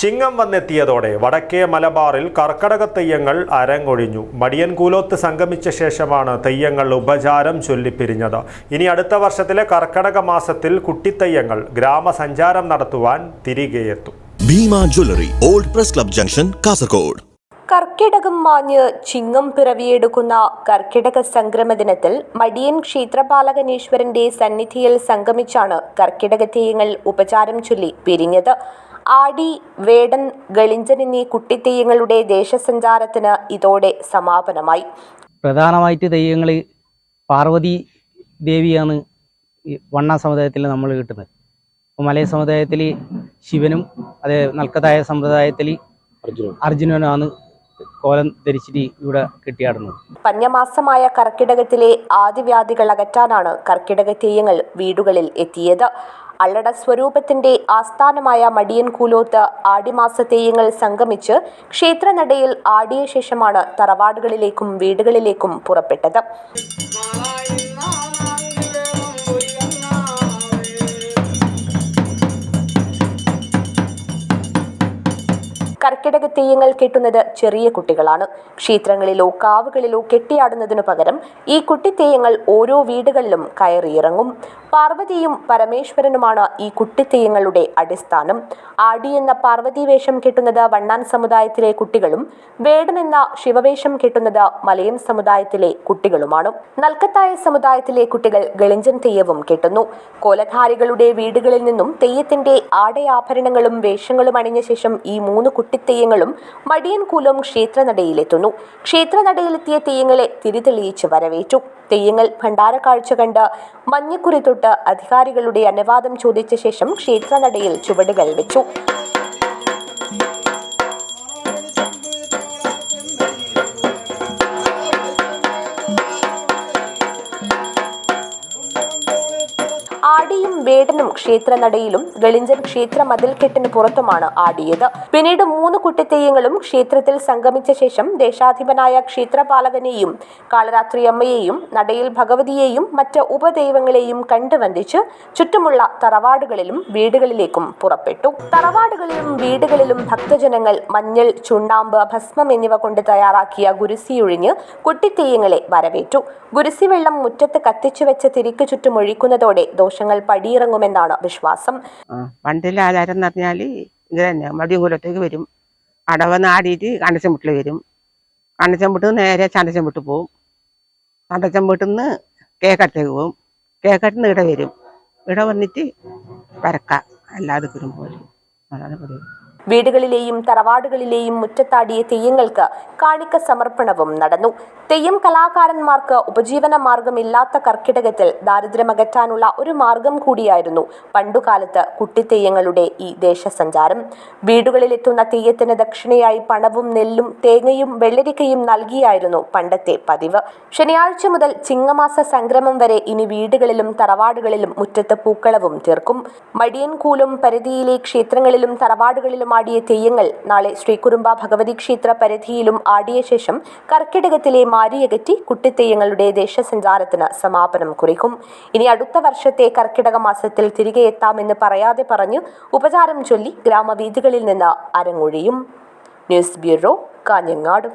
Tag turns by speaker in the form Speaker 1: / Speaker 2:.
Speaker 1: ചിങ്ങം വന്നെത്തിയതോടെ വടക്കേ മലബാറിൽ കർക്കടക തെയ്യങ്ങൾ അരങ്ങൊഴിഞ്ഞു. മടിയൻ കൂലോത്ത് സംഗമിച്ച ശേഷമാണ് തെയ്യങ്ങൾ ഉപചാരം ചൊല്ലിപ്പിരിഞ്ഞത്. ഇനി അടുത്ത വർഷത്തിലെ കർക്കടക മാസത്തിൽ കുട്ടിത്തെയ്യങ്ങൾ ഗ്രാമസഞ്ചാരം നടത്തുവാൻ തിരികെയെത്തും
Speaker 2: Bhima jewellery old press club junction Kasaragod.
Speaker 3: കർക്കിടകം മാഞ്ഞ് ചിങ്ങം പിറവിയെടുക്കുന്ന കർക്കിടക സംക്രമ ദിനത്തിൽ മടിയൻ ക്ഷേത്രപാലകനീശ്വരന്റെ സന്നിധിയിൽ സംഗമിച്ചാണ് കർക്കിടക തെയ്യങ്ങൾ ഉപചാരം ചൊല്ലി പിരിഞ്ഞത്. ആടി വേടൻ ഗളിഞ്ചൻ എന്നീ കുട്ടിത്തെയ്യങ്ങളുടെ ദേശസഞ്ചാരത്തിന് ഇതോടെ സമാപനമായി.
Speaker 4: പ്രധാനമായിട്ട് തെയ്യങ്ങൾ പാർവതി ദേവിയാണ് വണ്ണ സമുദായത്തിൽ നമ്മൾ കിട്ടുന്നത്. അപ്പോൾ മലയ സമുദായത്തിൽ ശിവനും അതേ നൽക്കതായ സമ്പ്രദായത്തിൽ അർജുനനാണ് കോലം ധരിച്ചിട്ട് ഇവിടെ കെട്ടിയാടുന്നത്.
Speaker 3: പഞ്ഞമാസമായ കർക്കിടകത്തിലെ ആദിവ്യാധികൾ അകറ്റാനാണ് കർക്കിടക തെയ്യങ്ങൾ വീടുകളിൽ എത്തിയത്. അള്ളട സ്വരൂപത്തിന്റെ ആസ്ഥാനമായ മടിയൻകൂലോത്ത് ആടിമാസ തെയ്യങ്ങൾ സംഗമിച്ച് ക്ഷേത്രനടയിൽ ആടിയ ശേഷമാണ് തറവാടുകളിലേക്കും വീടുകളിലേക്കും പുറപ്പെട്ടത്. കർക്കിടക തെയ്യങ്ങൾ കെട്ടുന്നത് ചെറിയ കുട്ടികളാണ്. ക്ഷേത്രങ്ങളിലോ കാവുകളിലോ കെട്ടിയാടുന്നതിനു പകരം ഈ കുട്ടിത്തെയ്യങ്ങൾ ഓരോ വീടുകളിലും കയറിയിറങ്ങും. പാർവതിയും പരമേശ്വരനുമാണ് ഈ കുട്ടിത്തെയ്യങ്ങളുടെ അടിസ്ഥാനം. ആടി എന്ന പാർവതി വേഷം കെട്ടുന്നത് വണ്ണാൻ സമുദായത്തിലെ കുട്ടികളും വേടൻ എന്ന ശിവവേഷം കെട്ടുന്നത് മലയൻ സമുദായത്തിലെ കുട്ടികളുമാണ്. നൽക്കത്തായ സമുദായത്തിലെ കുട്ടികൾ ഗളിഞ്ചൻ തെയ്യവും കെട്ടുന്നു. കോലധാരികളുടെ വീടുകളിൽ നിന്നും തെയ്യത്തിന്റെ ആടയാഭരണങ്ങളും വേഷങ്ങളും അണിഞ്ഞ ശേഷം ഈ മൂന്ന് കുട്ടിത്തെയ്യങ്ങളും മടിയൻകൂലം ക്ഷേത്രനടയിലെത്തുന്നു. ക്ഷേത്രനടയിലെത്തിയ തെയ്യങ്ങളെ തിരിതെളിയിച്ച് വരവേറ്റു. തെയ്യങ്ങൾ ഭണ്ഡാര കാഴ്ച കണ്ട് മഞ്ഞക്കുറി തൊട്ട് അധികാരികളുടെ അനുവാദം ചോദിച്ച ശേഷം ക്ഷേത്രനടയിൽ ചുവടുകൾ വെച്ചു. ആടിയും വേടനും ക്ഷേത്രനടയിലും ഗളിഞ്ചൻ ക്ഷേത്ര മതിൽക്കെട്ടിന് പുറത്തുമാണ് ആടിയത്. പിന്നീട് മൂന്ന് കുട്ടിത്തെയ്യങ്ങളും ക്ഷേത്രത്തിൽ സംഗമിച്ച ശേഷം ദേശാധിപനായ ക്ഷേത്രപാലകനെയും കാളരാത്രി അമ്മയെയും നടയിൽ ഭഗവതിയെയും മറ്റ് ഉപദൈവങ്ങളെയും കണ്ടുവന്ദിച്ച് ചുറ്റുമുള്ള തറവാടുകളിലും വീടുകളിലേക്കും പുറപ്പെട്ടു. തറവാടുകളിലും വീടുകളിലും ഭക്തജനങ്ങൾ മഞ്ഞൾ ചുണ്ണാമ്പ് ഭസ്മം എന്നിവ കൊണ്ട് തയ്യാറാക്കിയ ഗുരുസിയൊഴിഞ്ഞ് കുട്ടിത്തെയ്യങ്ങളെ വരവേറ്റു. ഗുരുസി വെള്ളം മുറ്റത്ത് കത്തിച്ചു വെച്ച തിരിക്ക് ചുറ്റും ഒഴിക്കുന്നതോടെ ദോഷങ്ങൾ പടിയിറങ്ങുമെന്നാണ് വിശ്വാസം.
Speaker 5: പണ്ടിലെ ആചാരം എന്ന് പറഞ്ഞാൽ ഇത് തന്നെ മടിയങ്കുലത്തേക്ക് വരും. അടവന്ന് ആടിയിട്ട് കണ്ടച്ചമ്പുട്ടിൽ വരും. കണ്ടച്ചമ്പുട്ട് നേരെ ചണ്ടച്ചമ്പുട്ട് പോവും. ചണ്ടച്ചമ്പുട്ടിൽ നിന്ന് കേക്കട്ടേക്ക് പോവും. കേക്കട്ടിൽ നിന്ന് ഇവിടെ വരും. ഇവിടെ വന്നിട്ട് പരക്ക അല്ലാതെ പോലും അതാണ് പതിവ്
Speaker 3: വീടുകളിലെയും തറവാടുകളിലെയും മുറ്റത്താടിയ തെയ്യങ്ങൾക്ക് കാണിക്ക സമർപ്പണവും നടന്നു. തെയ്യം കലാകാരന്മാർക്ക് ഉപജീവന മാർഗമില്ലാത്ത കർക്കിടകത്തിൽ ദാരിദ്ര്യമകറ്റാനുള്ള ഒരു മാർഗം കൂടിയായിരുന്നു പണ്ടുകാലത്ത് കുട്ടിത്തെയ്യങ്ങളുടെ ഈ ദേശസഞ്ചാരം. വീടുകളിലെത്തുന്ന തെയ്യത്തിന് ദക്ഷിണയായി പണവും നെല്ലും തേങ്ങയും വെള്ളരിക്കയും നൽകിയായിരുന്നു പണ്ടത്തെ പതിവ്. ശനിയാഴ്ച മുതൽ ചിങ്ങമാസ സംക്രമം വരെ ഇനി വീടുകളിലും തറവാടുകളിലും മുറ്റത്ത് പൂക്കളവും തീർക്കും. മടിയൻകൂലും പരിധിയിലെ ക്ഷേത്രങ്ങളിലും തറവാടുകളിലും ആടിയ തെയ്യങ്ങൾ നാളെ ശ്രീകുറുമ്പ ഭഗവതി ക്ഷേത്ര പരിധിയിലും ആടിയ ശേഷം കർക്കിടകത്തിലെ മാരിയകറ്റി കുട്ടിത്തെയ്യങ്ങളുടെ ദേശസഞ്ചാരത്തിന് സമാപനം കുറിക്കും. ഇനി അടുത്ത വർഷത്തെ കർക്കിടക മാസത്തിൽ തിരികെ എത്താമെന്ന് പറയാതെ പറഞ്ഞു ഉപചാരം ചൊല്ലി ഗ്രാമവീഥികളിൽ നിന്ന് അരങ്ങൊഴിയും. News bureau Kanhangad.